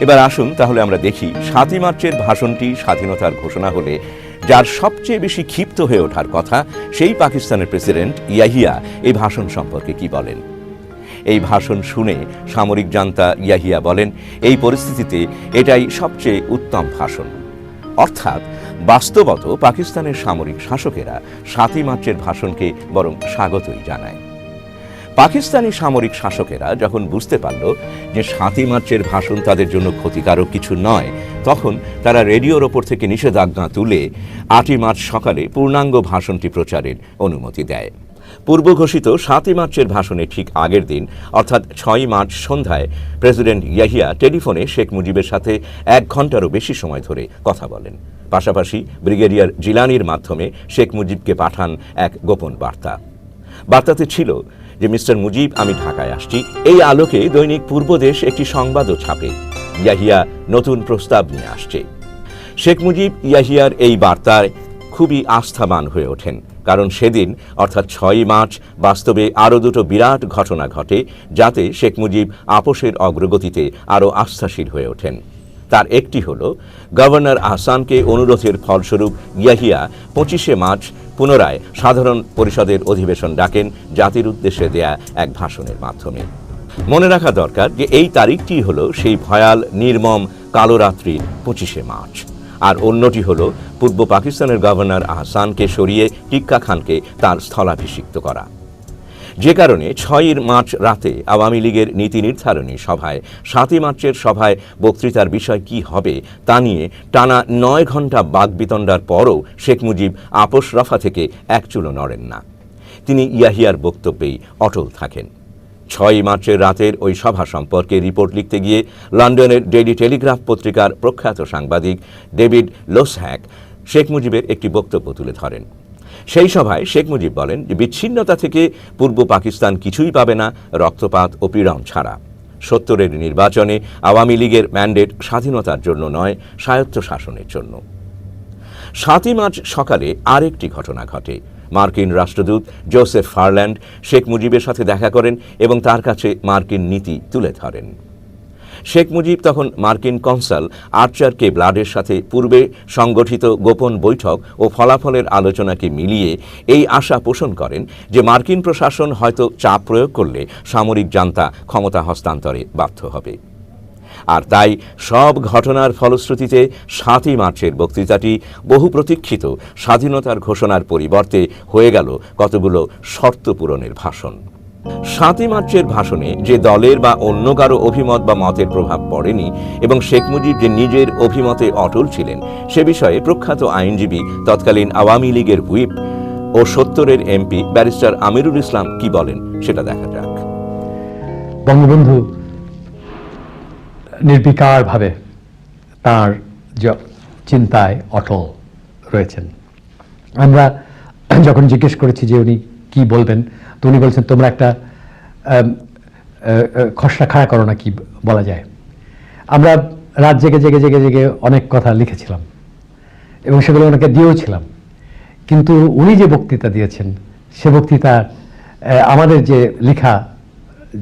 এবার আসুন তাহলে আমরা দেখি সাতই মার্চের ভাষণটি স্বাধীনতার ঘোষণা হলে, যার সবচেয়ে বেশি ক্ষিপ্ত হয়ে ওঠার কথা সেই পাকিস্তানের প্রেসিডেন্ট ইয়াহিয়া এই ভাষণ সম্পর্কে কি বলেন? এই ভাষণ শুনে সামরিক জান্তা ইয়াহিয়া বলেন, এই পরিস্থিতিতে এটাই সবচেয়ে উত্তম ভাষণ। অর্থাৎ বাস্তবত পাকিস্তানের সামরিক শাসকেরা সাতই মার্চের ভাষণকে বরং স্বাগতই জানায়। পাকিস্তানি সামরিক শাসকেরা যখন বুঝতে পারল যে সাতই মার্চের ভাষণ তাদের জন্য ক্ষতিকারক কিছু নয়, তখন তারা রেডিওর ওপর থেকে নিষেধাজ্ঞা তুলে আটই মার্চ সকালে পূর্ণাঙ্গ ভাষণটি প্রচারের অনুমতি দেয়। পূর্ব ঘোষিত সাতই মার্চের ভাষণের ঠিক আগের দিন, অর্থাৎ ছয়ই মার্চ সন্ধ্যায়, প্রেসিডেন্ট ইয়াহিয়া টেলিফোনে শেখ মুজিবের সাথে এক ঘন্টারও বেশি সময় ধরে কথা বলেন। পাশাপাশি ব্রিগেডিয়ার জিলানির মাধ্যমে শেখ মুজিবকে পাঠান এক গোপন বার্তা। বার্তাতে ছিল যে মিস্টার মুজিব, আমি ঢাকায় আসছি। এই আলোকে দৈনিক পূর্বদেশ একটি সংবাদও ছাপে। ইয়াহিয়া নতুন প্রস্তাব নিয়ে আসছে। শেখ মুজিব, ইয়াহিয়ার এই বার্তায় খুবই আস্থাবান হয়ে ওঠেন। কারণ সেদিন, অর্থাৎ ছয়ই মার্চ, বাস্তবে আরও দুটো বিরাট ঘটনা ঘটে, যাতে শেখ মুজিব আপোষের অগ্রগতিতে আরও আস্থাশীল হয়ে ওঠেন। তার একটি হল, গভর্নর আহসানকে অনুরোধের ফলস্বরূপ ইয়াহিয়া পঁচিশে মার্চ পুনরায় সাধারণ পরিষদের অধিবেশন ডাকেন, জাতির উদ্দেশ্যে দেয়া এক ভাষণের মাধ্যমে। মনে রাখা দরকার যে, এই তারিখটি হল সেই ভয়াল, নির্মম, কালো রাত্রির পঁচিশে মার্চ। আর অন্যটি হল, পূর্ব পাকিস্তানের গভর্নর আহসানকে সরিয়ে টিক্কা খানকে তার স্থলাভিষিক্ত করা। যে কারণে ছয়ই মার্চ রাতে আওয়ামী লীগের নীতি নির্ধারণী সভায়, সাতই মার্চের সভায় বক্তৃতার বিষয় কি হবে তা নিয়ে টানা নয় ঘণ্টা বাগবিতণ্ডার পরও শেখ মুজিব আপোষ রফা থেকে এক চুলো নড়েন না। তিনি ইয়াহিয়ার বক্তব্যেই অটল থাকেন। ছয়ই মার্চের রাতের ওই সভা সম্পর্কে রিপোর্ট লিখতে গিয়ে লন্ডনের ডেইলি টেলিগ্রাফ পত্রিকার প্রখ্যাত সাংবাদিক ডেভিড লোসহ্যাক শেখ মুজিবের একটি বক্তব্য তুলে ধরেন। সেই সভায় শেখ মুজিব বলেন যে বিচ্ছিন্নতা থেকে পূর্ব পাকিস্তান কিছুই পাবে না, রক্তপাত ও পীড়ন ছাড়া। সত্তরের নির্বাচনে আওয়ামী লীগের ম্যান্ডেট স্বাধীনতার জন্য নয় স্বায়ত্ত শাসনের জন্য। সাতই মার্চ সকালে আরেকটি ঘটনা ঘটে। মার্কিন রাষ্ট্রদূত জোসেফ ফারল্যান্ড শেখ মুজিবের সাথে দেখা করেন এবং তার কাছে মার্কিন নীতি তুলে ধরেন। শেখ মুজিব তখন মার্কিন কনসাল আর্চার কে ব্লাডের সাথে পূর্বে সংগঠিত গোপন বৈঠক ও ফলাফলের আলোচনাকে মিলিয়ে এই আশা পোষণ করেন যে মার্কিন প্রশাসন হয়তো চাপ প্রয়োগ করলে সামরিক জান্তা ক্ষমতা হস্তান্তরে বাধ্য হবে। আর তাই সব ঘটনার ফলশ্রুতিতে সাতই মার্চের বক্তৃতাটি বহু প্রতীক্ষিত স্বাধীনতার ঘোষণার পরিবর্তে হয়ে গেল কতগুলো শর্ত পূরণের ভাষণ। সাতই মার্চের ভাষণে যে দলের বা অন্য কারও অভিমত বা মতের প্রভাব পড়েনি এবং শেখ মুজিব যে নিজের অভিমতে অটল ছিলেন, সে বিষয়ে প্রখ্যাত আইনজীবী, তৎকালীন আওয়ামী লীগের হুইপ ও সত্তরের এমপি ব্যারিস্টার আমিরুল ইসলাম কি বলেন, সেটা দেখা যাক। বঙ্গবন্ধু নির্বিকারভাবে তার চিন্তায় অটল রয়েছেন। আমরা যখন জিজ্ঞেস করেছি যে উনি কি বলবেন? তো উনি বলছেন, তোমরা একটা খসড়া খাড়া করো না কি বলা যায়। আমরা রাত জেগে জেগে জেগে জেগে অনেক কথা লিখেছিলাম এবং সেগুলো ওনাকে দিয়েওছিলাম। কিন্তু উনি যে বক্তৃতা দিয়েছেন, সে বক্তৃতা আমাদের যে লেখা,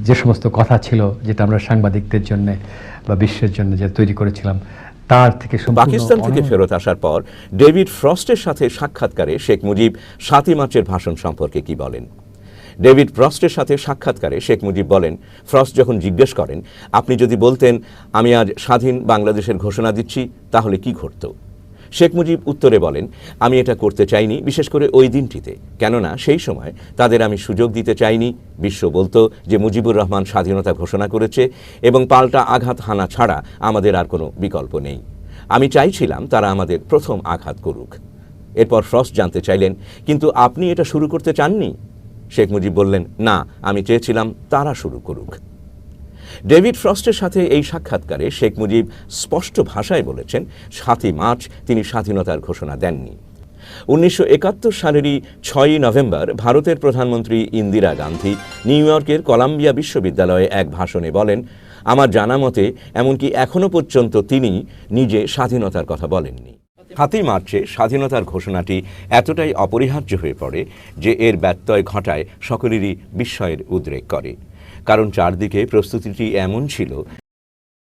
যে সমস্ত কথা ছিল, যেটা আমরা সাংবাদিকদের জন্য বা বিশ্বের জন্য যে তৈরি করেছিলাম তার থেকে পাকিস্তান থেকে ফেরত আসার পর ডেভিড ফ্রস্টের সাথে সাক্ষাৎকারে শেখ মুজিব সাতই মার্চের ভাষণ সম্পর্কে কি বলেন? ডেভিড ফ্রস্টের সাথে সাক্ষাৎকারে শেখ মুজিব বলেন ফ্রস্ট যখন জিজ্ঞেস করেন আপনি যদি বলতেন আমি আজ স্বাধীন বাংলাদেশের ঘোষণা দিচ্ছি তাহলে কি ঘটত? শেখ মুজিব উত্তরে বলেন, আমি এটা করতে চাইনি, বিশেষ করে ওই দিনটিতে। কেননা সেই সময় তাদের আমি সুযোগ দিতে চাইনি। বিশ্ব বলতো যে মুজিবুর রহমান স্বাধীনতা ঘোষণা করেছে এবং পাল্টা আঘাত হানা ছাড়া আমাদের আর কোনো বিকল্প নেই। আমি চাইছিলাম তারা আমাদের প্রথম আঘাত করুক। এরপর ফ্রস্ট জানতে চাইলেন, কিন্তু আপনি এটা শুরু করতে চাননি? শেখ মুজিব বললেন, না, আমি চেয়েছিলাম তারা শুরু করুক। ডেভিড ফ্রস্টের সাথে এই সাক্ষাৎকারে শেখ মুজিব স্পষ্ট ভাষায় বলেছেন, সাতই মার্চ তিনি স্বাধীনতার ঘোষণা দেননি। উনিশশো একাত্তর সালেরই ছয়ই নভেম্বর ভারতের প্রধানমন্ত্রী ইন্দিরা গান্ধী নিউ ইয়র্কের কলাম্বিয়া বিশ্ববিদ্যালয়ে এক ভাষণে বলেন, আমার জানা মতে, এমনকি এখনও পর্যন্ত তিনি নিজে স্বাধীনতার কথা বলেননি। সাতই মার্চে স্বাধীনতার ঘোষণাটি এতটাই অপরিহার্য হয়ে পড়ে যে এর ব্যত্যয় ঘটায় সকলেরই বিস্ময়ের উদ্রেক করে। কারণ চারদিকে প্রস্তুতিটি এমন ছিল